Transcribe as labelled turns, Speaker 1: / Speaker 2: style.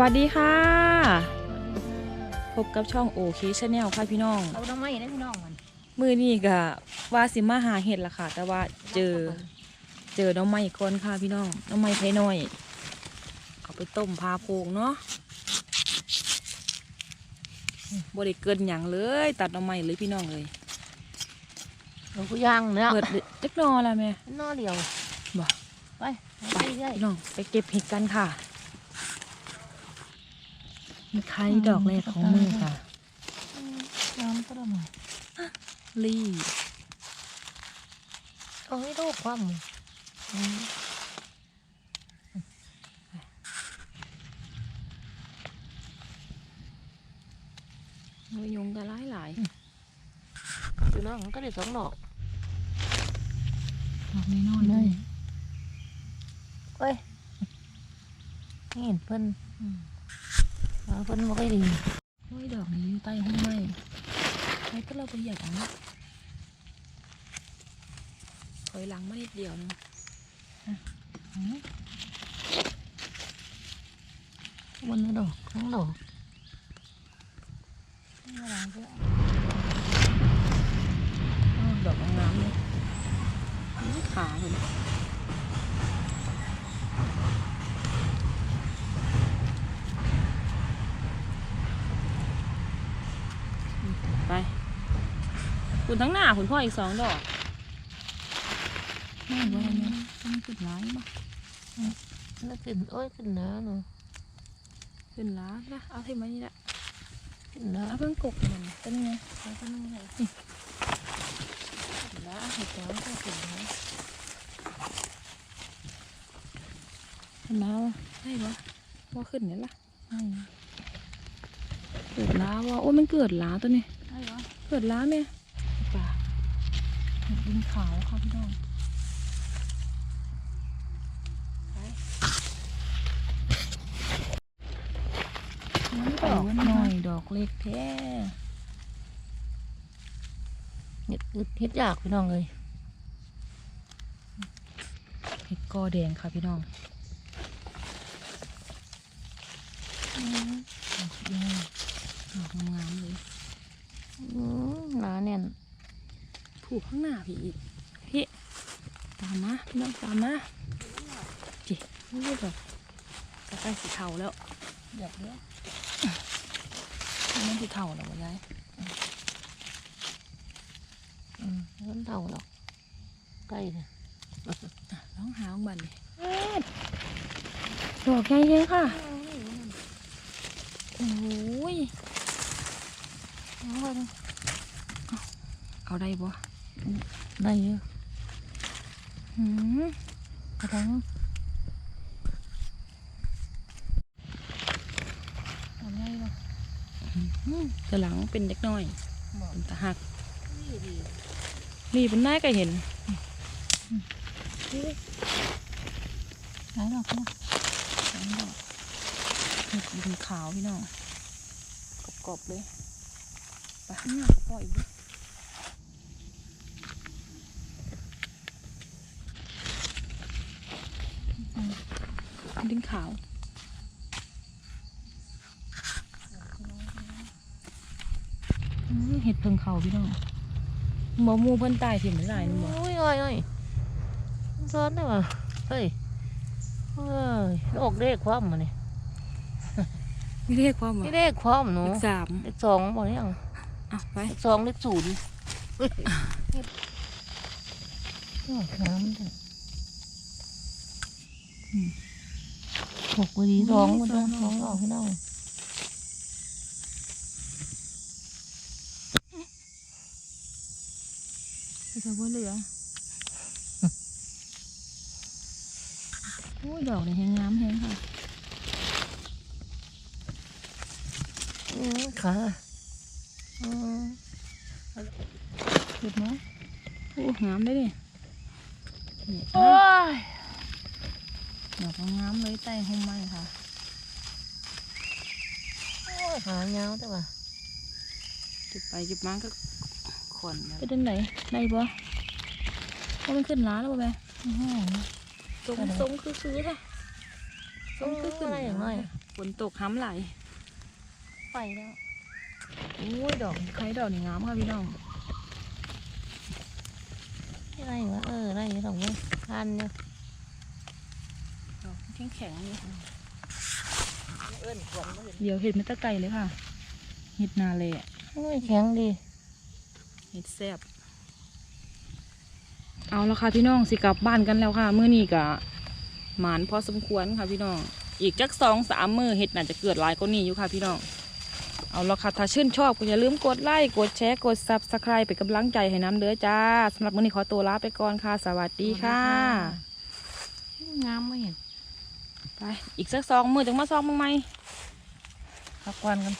Speaker 1: วัสดีค่ะ พบกับช่องโอเคชาแนลค่ะพี่น้อง
Speaker 2: เอาน้ำไม้ได้พี่น้องมัน
Speaker 1: มือนี่ก็ว่าสิมาหาเห็ดละค่ะ แต่ว่าเจอเจอน้องไม้อีกคนค่ะพี่น้อง น้องไม้ไทยน้อย เอาไปต้มพาโพงเนาะบริเกินอย่างเลย ตัดน้องไม้เลยพี่น้องเลย
Speaker 2: หลวงปู่ย่างเนื้อ
Speaker 1: เปิดจักหนอละแม่
Speaker 2: นอเดียว
Speaker 1: บ่
Speaker 2: ไป
Speaker 1: ไป
Speaker 2: เรื่อย
Speaker 1: พี่น้องไปเก็บเห็ดกันค่ะ มีใครดอกแรกของมือค่ะ
Speaker 2: ๆน้ำก็ได้มา
Speaker 1: ลี่
Speaker 2: เอาให้ลูกความอืม
Speaker 1: มือยงกันหลายหลาย
Speaker 2: ตัวน้องมันก็ได้สองดอก
Speaker 1: ดอกนี้นอนเลย
Speaker 2: เอ้ยนี่เห็นเพิ่น อืมว่าเพิ่นบ่ค่อยดี
Speaker 1: โอ้ยดอกนี้ใต้ห้องไม้ใครก็เราไปเหยียบเอะถอยหลังมานิดเดียวนึง
Speaker 2: วันละดอกสองดอก
Speaker 1: อ้าวดอกงามเลยขาคุณไคุณทั้งหน้าคุณพ่ออีกสองดอกไม่ว่าเนี่ยต้องจุดร้ายมา
Speaker 2: นึกขึ้นโอ้ยขึ้นน้าเนาะ
Speaker 1: ขึ้นล้านะเอาเท่านี้ละ
Speaker 2: ขึ้นน้า
Speaker 1: เอาเพิ่งกบมันเป็นไง
Speaker 2: ไปเพิ่นนี่ไง
Speaker 1: ขึ้นล้าเห็ดแล้วก็ขึ้นล้าขึ้นล้าวะใช่ปะว่าขึ้นเนี่ยล่ะ
Speaker 2: ใช่
Speaker 1: เกิดล้าว่าโอ้ยมันเกิดล้าตัวนี้
Speaker 2: ใช่เหรอ
Speaker 1: เกิดล้าเนี่ยป่า เห็ดดินขาวค่ะพี่น้องน้ำดอกหน่อยดอกเล็กแท้
Speaker 2: เห็ดอึดเห็ดยากพี่น้องเลย
Speaker 1: เห็ดกอแดงค่ะพี่น้อง
Speaker 2: อืม
Speaker 1: ดอกงามๆเลย
Speaker 2: อืมหนาแน่น
Speaker 1: ผูกข้างหน้าพี่อีกพี่ตามมาพี่น้องตามมาจินี่ดอกกระต่ายสีเทาแล้ว
Speaker 2: เดี๋ยวเดี๋ยว
Speaker 1: นี่สีเทาแล้ววะยาย
Speaker 2: อืมมันเท่าหรอกใกล้เลย
Speaker 1: อะลองหาของบันดิดอกใหญ่เยอะค่ะโอ้ยเอาได้บ่
Speaker 2: ได้เยอะ
Speaker 1: หืม
Speaker 2: กระทั่ง
Speaker 1: เอาได้บ่หืมกระหลังเป็นเด็กน้อย
Speaker 2: บอก
Speaker 1: เป็นตาหัก
Speaker 2: ดีดี
Speaker 1: นี่เป็นหน้าก็เห็น
Speaker 2: หลายดอกนะ
Speaker 1: สองดอกเห็นขาวพี่น้องกรอบๆเลยไปข้างหน้าก็ปล่อยอีก ดินขาวอืมเห็ดเพิงเขาพี่น้องหมอมูเพิ่นตายถิ่มไม่ได้นี่บ่
Speaker 2: โอ้ยโอ้ยโอ้ยมันซ้อนได้ป่ะเฮ้ยเฮ้ยออกเลขความมาเนี่ย
Speaker 1: ไม่เรียกความ
Speaker 2: นี่
Speaker 1: ว่า
Speaker 2: เลขความหนู
Speaker 1: เลขสาม
Speaker 2: เลขสองบอกยัง
Speaker 1: อะไป
Speaker 2: เลขสองเลขศูนย์เฮ้ยโอ้ยน้ำมันจะ หกวันนี้สองมันต้องสองออกให้น้อง
Speaker 1: จะว่าเหลือโอ้ยดอกเนี่ยแหงงามแหงค่ะ
Speaker 2: อืมค่ะ
Speaker 1: เห็ดไหมโอ้งามได้ดิ
Speaker 2: โอ้ย
Speaker 1: ดอกงามเลยใต้ห้องไม้ค่ะ
Speaker 2: โอ้ยขายาวแต่ว่า
Speaker 1: จิบไปจิบมาก็ขอนไปด้านไหนได้บ่ว่ามันขึ้นล้าแล้วบ่แม่
Speaker 2: อื้อหือ
Speaker 1: ทรงทรงคือซื้อค่ะทรงคือขึ้น
Speaker 2: อะไรอย่างไร
Speaker 1: ล้า
Speaker 2: อะ
Speaker 1: ฝนตกห้ำไหล
Speaker 2: ไปแล้ว
Speaker 1: โอ้ยดอกไข่ดอกนี่งามค่ะพี่น้อง
Speaker 2: อะไรวะเอออะไรอยู่ตรงนี้พันเนี่ย
Speaker 1: ดอก แข็งแข็งๆนี่
Speaker 2: เอิ้นขวมเลย
Speaker 1: เดี๋ยวเห็ดมันตะไก่เลยค่ะ เห็ดนาเลยอะ
Speaker 2: อุ้ยแข็งดี
Speaker 1: เห็ดแซ่บเอาละค่ะพี่น้องสิกลับบ้านกันแล้วค่ะมื้อนี้กะหมานพอสมควรค่ะพี่น้อง อีกจักสองสามมือเห็ดน่าจะเกิดหลายกว่านี้อยู่ค่ะพี่น้อง เอาละค่ะถ้าชื่นชอบก็อย่าลืมกดไลค์กดแชร์กด subscribe เป็นกำลังใจให้น้ำเด้อจ้าสำหรับมื้อนี้ขอตัวลาไปก่อนค่ะ สวัสดีค่ะ
Speaker 2: งามไม่เห็น
Speaker 1: ไปอีกสักสองมือจังมาซองมึงไหม
Speaker 2: พักวันกัน